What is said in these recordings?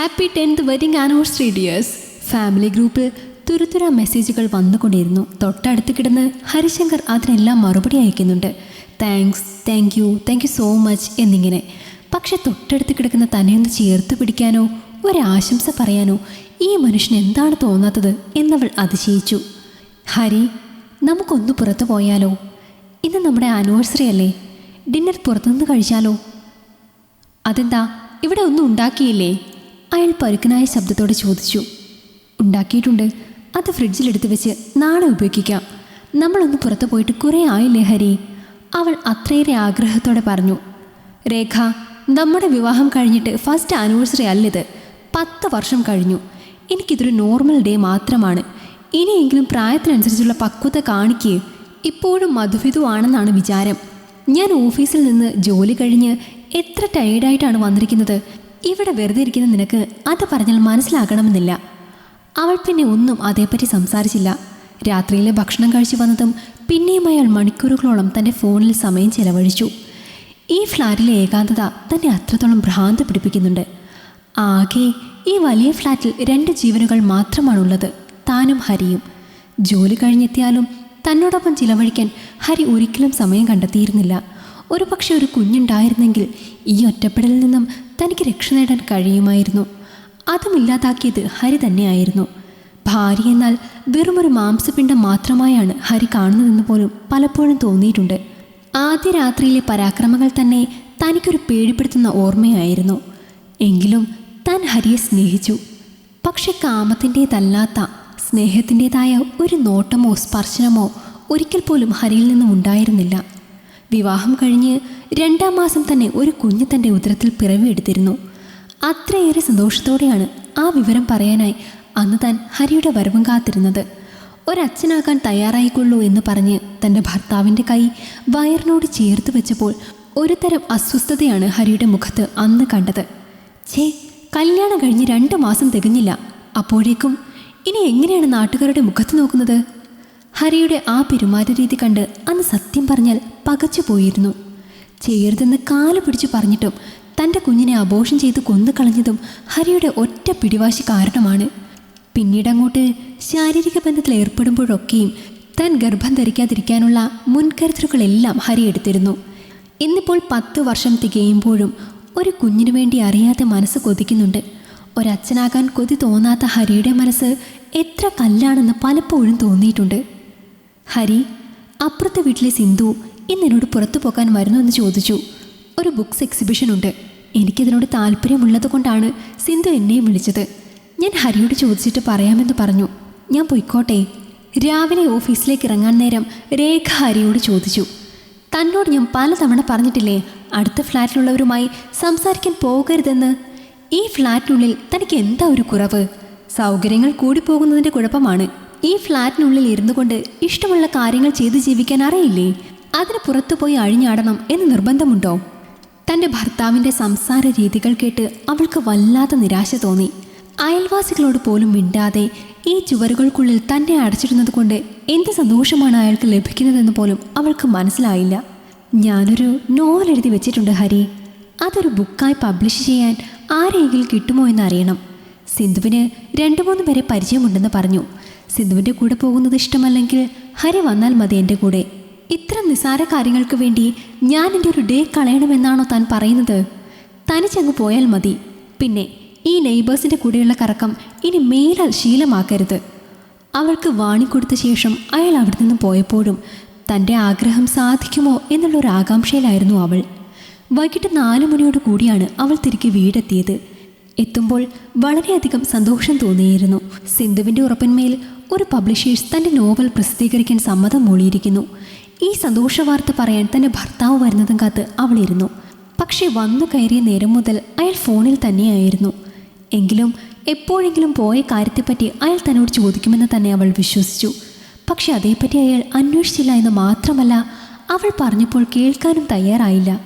Happy tenth wedding anniversary dears. Family ഗ്രൂപ്പിൽ തുരുതുര മെസ്സേജുകൾ വന്നുകൊണ്ടിരുന്നു തൊട്ടടുത്ത് കിടന്ന് ഹരിശങ്കർ അതിനെല്ലാം മറുപടി അയക്കുന്നുണ്ട്. Thanks thank you thank you so much എന്നിങ്ങനെ. പക്ഷെ തൊട്ടടുത്ത് കിടക്കുന്ന തന്നെ ഒന്ന് ചേർത്ത് പിടിക്കാനോ ഒരാശംസ പറയാനോ ഈ മനുഷ്യന് എന്താണ് തോന്നാത്തത് എന്നവൾ അതിശയിച്ചു. ഹരി നമുക്കൊന്ന് പുറത്തു പോയാലോ? ഇന്ന് നമ്മുടെ ആനിവേഴ്സറി അല്ലേ? ഡിന്നർ പുറത്തുനിന്ന് കഴിച്ചാലോ? അതെന്താ? ഇവിടെ ഒന്നും ഉണ്ടാക്കിയില്ലേ? അയാൾ പരുക്കനായ ശബ്ദത്തോടെ ചോദിച്ചു ഉണ്ടാക്കിയിട്ടുണ്ട്. അത് ഫ്രിഡ്ജിലെടുത്ത് വെച്ച് നാളെ ഉപയോഗിക്കാം. നമ്മളൊന്ന് പുറത്തു പോയിട്ട് കുറേ ആയില്ലേ ഹരി? അവൾ അത്രയേറെ ആഗ്രഹത്തോടെ പറഞ്ഞു രേഖ നമ്മുടെ വിവാഹം കഴിഞ്ഞിട്ട് ഫസ്റ്റ് ആനിവേഴ്സറി അല്ലിത്. പത്ത് വർഷം കഴിഞ്ഞു. എനിക്കിതൊരു നോർമൽ ഡേ മാത്രമാണ്. ഇനിയെങ്കിലും പ്രായത്തിനനുസരിച്ചുള്ള പക്വത കാണിക്കുക ഇപ്പോഴും മധുവിധുവാണെന്നാണ് വിചാരം. ഞാൻ ഓഫീസിൽ നിന്ന് ജോലി കഴിഞ്ഞ് എത്ര ടയേർഡായിട്ടാണ് വന്നിരിക്കുന്നത്. ഇവിടെ വെറുതെ ഇരിക്കുന്ന നിനക്ക് അത് പറഞ്ഞാൽ മനസ്സിലാകണമെന്നില്ല. അവൾ പിന്നെ ഒന്നും അതേപ്പറ്റി സംസാരിച്ചില്ല. രാത്രിയിലെ ഭക്ഷണം കഴിച്ചു വന്നതും പിന്നെയും അയാൾ മണിക്കൂറുകളോളം തന്റെ ഫോണിൽ സമയം ചെലവഴിച്ചു. ഈ ഫ്ലാറ്റിലെ ഏകാന്തത തന്നെ അത്രത്തോളം ഭ്രാന്ത് പിടിപ്പിക്കുന്നുണ്ട്. ആകെ ഈ വലിയ ഫ്ലാറ്റിൽ രണ്ട് ജീവനുകൾ മാത്രമാണുള്ളത് താനും ഹരിയും. ജോലി കഴിഞ്ഞെത്തിയാലും തന്നോടൊപ്പം ചിലവഴിക്കാൻ ഹരി ഒരിക്കലും സമയം കണ്ടെത്തിയിരുന്നില്ല. ഒരു പക്ഷെ ഒരു കുഞ്ഞുണ്ടായിരുന്നെങ്കിൽ ഈ ഒറ്റപ്പെടലിൽ നിന്നും തനിക്ക് രക്ഷ നേടാൻ കഴിയുമായിരുന്നു. അതുമില്ലാതാക്കിയത് ഹരി തന്നെയായിരുന്നു. ഭാര്യ എന്നാൽ വെറുമൊരു മാംസപിണ്ഡം മാത്രമായാണ് ഹരി കാണുന്നതെന്ന് പോലും പലപ്പോഴും തോന്നിയിട്ടുണ്ട്. ആദ്യ രാത്രിയിലെ പരാക്രമങ്ങൾ തന്നെ തനിക്കൊരു പേടിപ്പെടുത്തുന്ന ഓർമ്മയായിരുന്നു. എങ്കിലും താൻ ഹരിയെ സ്നേഹിച്ചു. പക്ഷെ കാമത്തിന്റേതല്ലാത്ത സ്നേഹത്തിന്റെതായ ഒരു നോട്ടമോ സ്പർശനമോ ഒരിക്കൽ പോലും ഹരിയിൽ നിന്നും ഉണ്ടായിരുന്നില്ല. വിവാഹം കഴിഞ്ഞ് രണ്ടാം മാസം തന്നെ ഒരു കുഞ്ഞ് തന്റെ ഉദരത്തിൽ പിറവിയെടുത്തിരുന്നു അത്രയേറെ സന്തോഷത്തോടെയാണ് ആ വിവരം പറയാനായി അന്ന് താൻ ഹരിയുടെ വരവും കാത്തിരുന്നത്. ഒരച്ഛനാകാൻ തയ്യാറായിക്കൊള്ളൂ എന്ന് പറഞ്ഞ് തന്റെ ഭർത്താവിന്റെ കൈ വയറിനോട് ചേർത്ത് വെച്ചപ്പോൾ ഒരു തരം അസ്വസ്ഥതയാണ് ഹരിയുടെ മുഖത്ത് അന്ന് കണ്ടത്. ഛേ കല്യാണം കഴിഞ്ഞ് രണ്ട് മാസം തികഞ്ഞില്ല. അപ്പോഴേക്കും ഇനി എങ്ങനെയാണ് നാട്ടുകാരുടെ മുഖത്ത് നോക്കുന്നത്? ഹരിയുടെ ആ പെരുമാറ്റ രീതി കണ്ട് അന്ന് സത്യം പറഞ്ഞാൽ പകച്ചു പോയിരുന്നു. ചെയ്യരുതെന്ന് കാൽ പിടിച്ചു പറഞ്ഞിട്ടും തന്റെ കുഞ്ഞിനെ അബോഷം ചെയ്ത് കൊന്നു കളഞ്ഞതും ഹരിയുടെ ഒറ്റ പിടിവാശി കാരണമാണ്. പിന്നീടങ്ങോട്ട് ശാരീരിക ബന്ധത്തിൽ ഏർപ്പെടുമ്പോഴൊക്കെയും താൻ ഗർഭം ധരിക്കാതിരിക്കാനുള്ള മുൻകരുതലുകളെല്ലാം ഹരി എടുത്തിരുന്നു. ഇന്നിപ്പോൾ പത്ത് വർഷം തികയുമ്പോഴും ഒരു കുഞ്ഞിനു വേണ്ടി അറിയാതെ മനസ്സ് കൊതിക്കുന്നുണ്ട്. ഒരച്ഛനാകാൻ കൊതി തോന്നാത്ത ഹരിയുടെ മനസ്സ് എത്ര കല്ലാണെന്ന് പലപ്പോഴും തോന്നിയിട്ടുണ്ട്. ഹരി അപ്പുറത്തെ വീട്ടിലെ സിന്ധു ഇന്ന് എന്നോട് പുറത്തു പോകാൻ വരുന്നു എന്ന് ചോദിച്ചു. ഒരു ബുക്സ് എക്സിബിഷൻ ഉണ്ട്. എനിക്കതിനോട് താല്പര്യമുള്ളത് കൊണ്ടാണ് സിന്ധു എന്നെയും വിളിച്ചത്. ഞാൻ ഹരിയോട് ചോദിച്ചിട്ട് പറയാമെന്ന് പറഞ്ഞു. ഞാൻ പൊയ്ക്കോട്ടെ. രാവിലെ ഓഫീസിലേക്ക് ഇറങ്ങാൻ നേരം രേഖ ഹരിയോട് ചോദിച്ചു. തന്നോട് ഞാൻ പലതവണ പറഞ്ഞിട്ടില്ലേ അടുത്ത ഫ്ലാറ്റിലുള്ളവരുമായി സംസാരിക്കാൻ പോകരുതെന്ന്? ഈ ഫ്ലാറ്റിനുള്ളിൽ തനിക്ക് എന്താ ഒരു കുറവ്? സൗകര്യങ്ങൾ കൂടിപ്പോകുന്നതിന്റെ കുഴപ്പമാണ്. ഈ ഫ്ലാറ്റിനുള്ളിൽ ഇരുന്നു കൊണ്ട് ഇഷ്ടമുള്ള കാര്യങ്ങൾ ചെയ്തു ജീവിക്കാൻ അറിയില്ലേ? അതിന് പുറത്തു പോയി അഴിഞ്ഞാടണം എന്ന് നിർബന്ധമുണ്ടോ? തന്റെ ഭർത്താവിന്റെ സംസാര രീതികൾ കേട്ട് അവൾക്ക് വല്ലാത്ത നിരാശ തോന്നി. അയൽവാസികളോട് പോലും മിണ്ടാതെ ഈ ചുവരുകൾക്കുള്ളിൽ തന്നെ അടച്ചിരുന്നത് കൊണ്ട് എന്ത് സന്തോഷമാണ് അയാൾക്ക് ലഭിക്കുന്നതെന്ന് പോലും അവൾക്ക് മനസ്സിലായില്ല. ഞാനൊരു നോവൽ എഴുതി വെച്ചിട്ടുണ്ട് ഹരി. അതൊരു ബുക്കായി പബ്ലിഷ് ചെയ്യാൻ ആരെങ്കിലും കിട്ടുമോ എന്ന് അറിയണം സിന്ധുവിന് രണ്ടു മൂന്ന് പേരെ പരിചയമുണ്ടെന്ന് പറഞ്ഞു. സിന്ധുവിന്റെ കൂടെ പോകുന്നത് ഇഷ്ടമല്ലെങ്കിൽ ഹരി വന്നാൽ മതി എന്റെ കൂടെ. ഇത്ര നിസാര കാര്യങ്ങൾക്ക് വേണ്ടി ഞാൻ എന്റെ ഒരു ഡേ കളയണമെന്നാണോ താൻ പറയുന്നത്? തനിച്ചങ്ങ് പോയാൽ മതി. പിന്നെ ഈ നെയ്ബേഴ്സിന്റെ കൂടെയുള്ള കറക്കം ഇനി മേലാൽ ശീലമാക്കരുത്. അവൾക്ക് വാണിക്കൊടുത്ത ശേഷം അയാൾ അവിടെ നിന്ന് പോയപ്പോഴും തന്റെ ആഗ്രഹം സാധിക്കുമോ എന്നുള്ളൊരു ആകാംക്ഷയിലായിരുന്നു അവൾ. വൈകിട്ട് നാല് മണിയോട് കൂടിയാണ് അവൾ തിരികെ വീടെത്തിയത്. എത്തുമ്പോൾ വളരെയധികം സന്തോഷം തോന്നിയിരുന്നു. സിന്ധുവിന്റെ ഉറപ്പിന്മേൽ ഒരു പബ്ലിഷേഴ്സ് തന്റെ നോവൽ പ്രസിദ്ധീകരിക്കാൻ സമ്മതം മൂളിയിരിക്കുന്നു. ഈ സന്തോഷ വാർത്ത പറയാൻ തന്റെ ഭർത്താവ് വരുന്നതും കാത്ത് അവളിരുന്നു. പക്ഷേ വന്നു കയറിയ നേരം മുതൽ അയാൾ ഫോണിൽ തന്നെയായിരുന്നു. എങ്കിലും എപ്പോഴെങ്കിലും പോയ കാര്യത്തെപ്പറ്റി അയാൾ തന്നോട് ചോദിക്കുമെന്ന് തന്നെ അവൾ വിശ്വസിച്ചു. പക്ഷെ അതേപ്പറ്റി അയാൾ അന്വേഷിച്ചില്ല എന്ന് മാത്രമല്ല അവൾ പറഞ്ഞപ്പോൾ കേൾക്കാനും തയ്യാറായില്ല.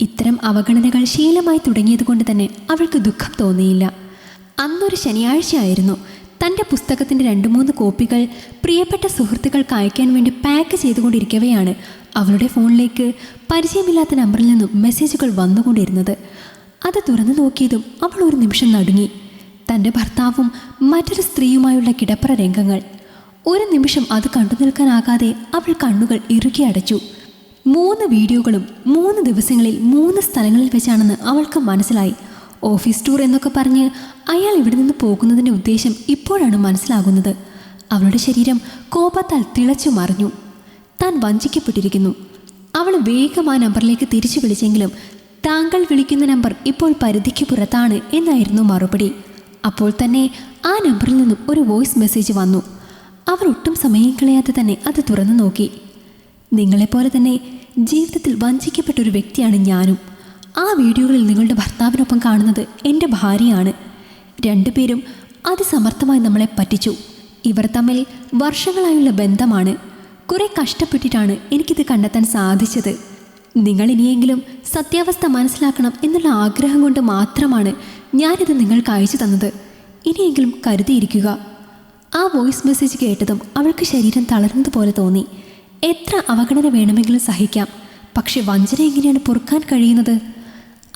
ഇത്തരം അവഗണനകൾ ശീലമായി തുടങ്ങിയതുകൊണ്ട് തന്നെ അവൾക്ക് ദുഃഖം തോന്നിയില്ല. അന്നൊരു ശനിയാഴ്ചയായിരുന്നു. തന്റെ പുസ്തകത്തിന്റെ രണ്ട് മൂന്ന് കോപ്പികൾ പ്രിയപ്പെട്ട സുഹൃത്തുക്കൾക്ക് അയക്കാൻ വേണ്ടി പാക്ക് ചെയ്തുകൊണ്ടിരിക്കവെയാണ് അവളുടെ ഫോണിലേക്ക് പരിചയമില്ലാത്ത നമ്പറിൽ നിന്നും മെസ്സേജുകൾ വന്നുകൊണ്ടിരുന്നത്. അത് തുറന്നു നോക്കിയതും അവൾ ഒരു നിമിഷം നടുങ്ങി. തന്റെ ഭർത്താവും മറ്റൊരു സ്ത്രീയുമായുള്ള കിടപ്പറ രംഗങ്ങൾ. ഒരു നിമിഷം അത് കണ്ടു നിൽക്കാനാകാതെ അവൾ കണ്ണുകൾ ഇറുകി അടച്ചു. മൂന്ന് വീഡിയോകളും മൂന്ന് ദിവസങ്ങളിൽ മൂന്ന് സ്ഥലങ്ങളിൽ വെച്ചാണെന്ന് അവൾക്ക് മനസ്സിലായി. ഓഫീസ് ടൂർ എന്നൊക്കെ പറഞ്ഞ് അയാൾ ഇവിടെ നിന്ന് പോകുന്നതിന്റെ ഉദ്ദേശം ഇപ്പോഴാണ് മനസ്സിലാകുന്നത്. അവളുടെ ശരീരം കോപത്താൽ തിളച്ചു മറിഞ്ഞു. താൻ വഞ്ചിക്കപ്പെട്ടിരിക്കുന്നു. അവൾ വേഗം ആ നമ്പറിലേക്ക് തിരിച്ചു വിളിച്ചെങ്കിലും താങ്കൾ വിളിക്കുന്ന നമ്പർ ഇപ്പോൾ പരിധിക്ക് പുറത്താണ് എന്നായിരുന്നു മറുപടി. അപ്പോൾ തന്നെ ആ നമ്പറിൽ നിന്നും ഒരു വോയിസ് മെസ്സേജ് വന്നു. അവർ ഒട്ടും സമയം കളയാതെ തന്നെ അത് തുറന്നു നോക്കി. നിങ്ങളെപ്പോലെ തന്നെ ജീവിതത്തിൽ വഞ്ചിക്കപ്പെട്ട ഒരു വ്യക്തിയാണ് ഞാനും. ആ വീഡിയോകളിൽ നിങ്ങളുടെ ഭർത്താവിനൊപ്പം കാണുന്നത് എന്റെ ഭാര്യയാണ്. രണ്ടുപേരും അതിസമർത്ഥമായി നമ്മളെ പറ്റിച്ചു. ഇവർ തമ്മിൽ വർഷങ്ങളായുള്ള ബന്ധമാണ്. കുറെ കഷ്ടപ്പെട്ടിട്ടാണ് എനിക്കിത് കണ്ടെത്താൻ സാധിച്ചത്. നിങ്ങൾ ഇനിയെങ്കിലും സത്യാവസ്ഥ മനസ്സിലാക്കണം എന്നുള്ള ആഗ്രഹം കൊണ്ട് മാത്രമാണ് ഞാനിത് നിങ്ങൾക്ക് അയച്ചു തന്നത്. ഇനിയെങ്കിലും കരുതിയിരിക്കുക. ആ വോയിസ് മെസ്സേജ് കേട്ടതും അവൾക്ക് ശരീരം തളർന്നതുപോലെ തോന്നി. എത്ര അവഗണന വേണമെങ്കിലും സഹിക്കാം. പക്ഷെ വഞ്ചന എങ്ങനെയാണ് പൊറുക്കാൻ കഴിയുന്നത്?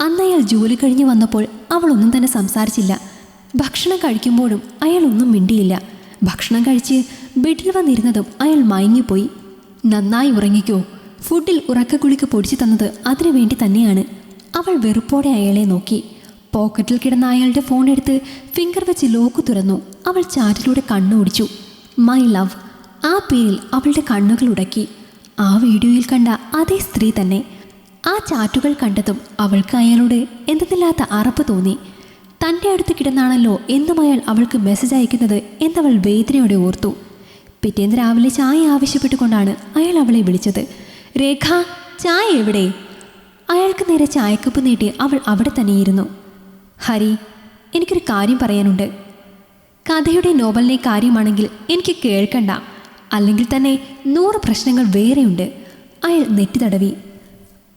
അന്ന് അയാൾ ജോലി കഴിഞ്ഞ് വന്നപ്പോൾ അവളൊന്നും തന്നെ സംസാരിച്ചില്ല. ഭക്ഷണം കഴിക്കുമ്പോഴും അയാൾ ഒന്നും മിണ്ടിയില്ല. ഭക്ഷണം കഴിച്ച് ബെഡിൽ വന്നിരുന്നതും അയാൾ മയങ്ങിപ്പോയി. നന്നായി ഉറങ്ങിക്കോ. ഫുഡിൽ ഉറക്കക്കുളിക്ക് പൊടിച്ചു തന്നത് അതിനു വേണ്ടി തന്നെയാണ്. അവൾ വെറുപ്പോടെ അയാളെ നോക്കി. പോക്കറ്റിൽ കിടന്ന അയാളുടെ ഫോൺ എടുത്ത് ഫിംഗർ വെച്ച് ലോക്ക് തുറന്നു. അവൾ ചാറ്റിലൂടെ കണ്ണോടിച്ചു മൈ ലവ്. ആ പേരിൽ അവളുടെ കണ്ണുകൾ ഉടക്കി. ആ വീഡിയോയിൽ കണ്ട അതേ സ്ത്രീ തന്നെ. ആ ചാറ്റുകൾ കണ്ടതും അവൾക്ക് അയാളോട് എന്തെന്നില്ലാത്ത അറപ്പ് തോന്നി. തന്റെ അടുത്ത് കിടന്നാണല്ലോ എന്നും അയാൾ അവൾക്ക് മെസ്സേജ് അയക്കുന്നത് എന്നവൾ വേദനയോടെ ഓർത്തു. പിറ്റേന്ന് രാവിലെ ചായ ആവശ്യപ്പെട്ടുകൊണ്ടാണ് അയാൾ അവളെ വിളിച്ചത്. രേഖ ചായ എവിടെ? അയാൾക്ക് നേരെ ചായക്കപ്പ് നീട്ടി അവൾ അവിടെ തന്നെയിരുന്നു. ഹരി എനിക്കൊരു കാര്യം പറയാനുണ്ട്. കഥയുടെ നോവലിനെ കാര്യമാണെങ്കിൽ എനിക്ക് കേൾക്കണ്ട. അല്ലെങ്കിൽ തന്നെ നൂറ് പ്രശ്നങ്ങൾ വേറെയുണ്ട്. അയാൾ നെറ്റി തടവി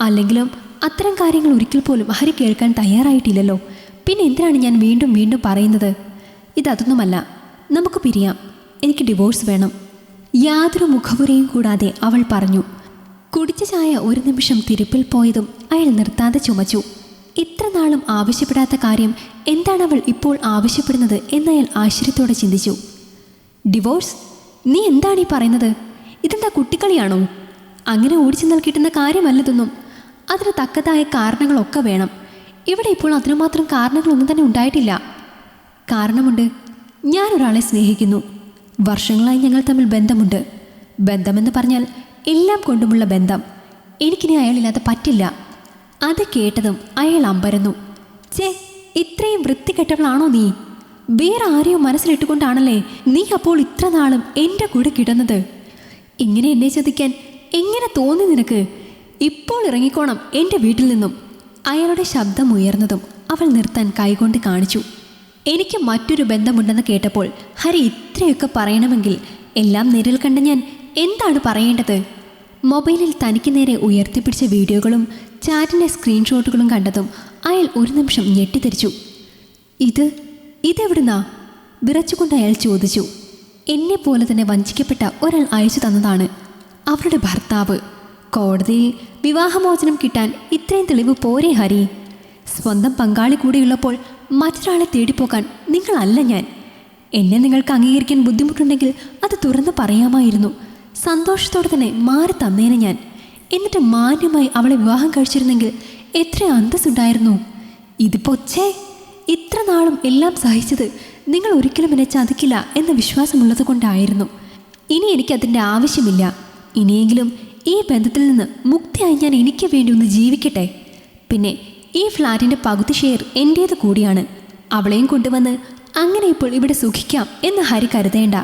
അല്ലെങ്കിലും അത്തരം കാര്യങ്ങൾ ഒരിക്കൽ പോലും ഹരി കേൾക്കാൻ തയ്യാറായിട്ടില്ലല്ലോ. പിന്നെ എന്തിനാണ് ഞാൻ വീണ്ടും വീണ്ടും പറയുന്നത്? ഇതൊന്നുമല്ല നമുക്ക് പിരിയാം. എനിക്ക് ഡിവോഴ്സ് വേണം. യാതൊരു മുഖപുരയും കൂടാതെ അവൾ പറഞ്ഞു. കുടിച്ച ചായ ഒരു നിമിഷം തിരുപ്പിൽ പോയതും അയാൾ നിർത്താതെ ചുമച്ചു. ഇത്ര നാളും ആവശ്യപ്പെടാത്ത കാര്യം എന്താണ് അവൾ ഇപ്പോൾ ആവശ്യപ്പെടുന്നത് എന്നയാൾ ആശ്ചര്യത്തോടെ ചിന്തിച്ചു. ഡിവോഴ്സ് നീ എന്താണ് ഈ പറയുന്നത്? ഇതെന്താ കുട്ടിക്കളിയാണോ? അങ്ങനെ ഓടിച്ചു നൽകിയിട്ടുന്ന കാര്യമല്ലതൊന്നും. അതിന് തക്കതായ കാരണങ്ങളൊക്കെ വേണം. ഇവിടെ ഇപ്പോൾ അതിനുമാത്രം കാരണങ്ങളൊന്നും തന്നെ ഉണ്ടായിട്ടില്ല. കാരണമുണ്ട്. ഞാൻ ഒരാളെ സ്നേഹിക്കുന്നു. വർഷങ്ങളായി ഞങ്ങൾ തമ്മിൽ ബന്ധമുണ്ട്. ബന്ധമെന്ന് പറഞ്ഞാൽ എല്ലാം കൊണ്ടുമുള്ള ബന്ധം. എനിക്കിനി അയാളില്ലാതെ പറ്റില്ല. അത് കേട്ടതും അയാൾ അമ്പരന്നു. ചേ ഇത്രയും വൃത്തികെട്ടവളാണോ നീ? വേറെ ആരെയോ മനസ്സിലിട്ടുകൊണ്ടാണല്ലേ നീ അപ്പോൾ ഇത്ര നാളും എന്റെ കൂടെ കിടന്നത്? ഇങ്ങനെ എന്നെ ചതിക്കാൻ എങ്ങനെ തോന്നി നിനക്ക്? ഇപ്പോൾ ഇറങ്ങിക്കോണം എന്റെ വീട്ടിൽ നിന്നും. അയാളുടെ ശബ്ദം ഉയർന്നതും അവൾ നിർത്താൻ കൈകൊണ്ട് കാണിച്ചു. എനിക്ക് മറ്റൊരു ബന്ധമുണ്ടെന്ന് കേട്ടപ്പോൾ ഹരി ഇത്രയൊക്കെ പറയണമെങ്കിൽ എല്ലാം നേരിൽ കണ്ട ഞാൻ എന്താണ് പറയേണ്ടത്? മൊബൈലിൽ തനിക്ക് നേരെ ഉയർത്തിപ്പിടിച്ച വീഡിയോകളും ചാറ്റിന്റെ സ്ക്രീൻഷോട്ടുകളും കണ്ടതും അയാൾ ഒരു നിമിഷം ഞെട്ടിത്തെരിച്ചു ഇത് ഇതെവിടുന്നാ വിറച്ചുകൊണ്ട് അയാൾ ചോദിച്ചു. എന്നെ പോലെ തന്നെ വഞ്ചിക്കപ്പെട്ട ഒരാൾ അയച്ചു തന്നതാണ് അവരുടെ ഭർത്താവ്. കോടതിയിൽ വിവാഹമോചനം കിട്ടാൻ ഇത്രയും തെളിവ് പോരെ ഹരി? സ്വന്തം പങ്കാളി കൂടെയുള്ളപ്പോൾ മറ്റൊരാളെ തേടിപ്പോക്കാൻ നിങ്ങളല്ല ഞാൻ. എന്നെ നിങ്ങൾക്ക് അംഗീകരിക്കാൻ ബുദ്ധിമുട്ടുണ്ടെങ്കിൽ അത് തുറന്നു പറയാമായിരുന്നു. സന്തോഷത്തോടെ തന്നെ മാറി തന്നേനെ ഞാൻ. എന്നിട്ട് മാന്യമായി അവളെ വിവാഹം കഴിച്ചിരുന്നെങ്കിൽ എത്ര അന്തസ്സുണ്ടായിരുന്നു. ഇതിപ്പോ ഛേ ഇത്ര നാളും എല്ലാം സഹിച്ചത് നിങ്ങൾ ഒരിക്കലും എന്നെ ചതിക്കില്ല എന്ന വിശ്വാസമുള്ളത് കൊണ്ടായിരുന്നു. ഇനി എനിക്കതിന്റെ ആവശ്യമില്ല. ഇനിയെങ്കിലും ഈ ബന്ധത്തിൽ നിന്ന് മുക്തിയായി ഞാൻ എനിക്ക് വേണ്ടി ഒന്ന് ജീവിക്കട്ടെ. പിന്നെ ഈ ഫ്ലാറ്റിന്റെ പകുതി ഷെയർ എന്റേത് കൂടിയാണ്. അവളെയും കൊണ്ടുവന്ന് അങ്ങനെ ഇപ്പോൾ ഇവിടെ സുഖിക്കാം എന്ന് ഹരി കരുതേണ്ട.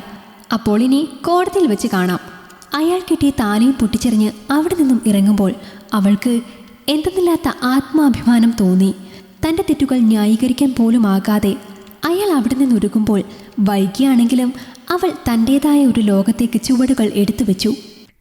അപ്പോൾ ഇനി കോടതിയിൽ വെച്ച് കാണാം. അയാൾ കിട്ടിയ താലിയും പൊട്ടിച്ചെറിഞ്ഞ് അവിടെ നിന്നും ഇറങ്ങുമ്പോൾ അവൾക്ക് എന്തെന്നില്ലാത്ത ആത്മാഭിമാനം തോന്നി. തന്റെ തെറ്റുകൾ ന്യായീകരിക്കാൻ പോലും ആകാതെ അയാൾ അവിടെ നിന്നൊരുങ്ങുമ്പോൾ വൈകിയാണെങ്കിലും അവൾ തന്റേതായ ഒരു ലോകത്തേക്ക് ചുവടുകൾ എടുത്തു വെച്ചു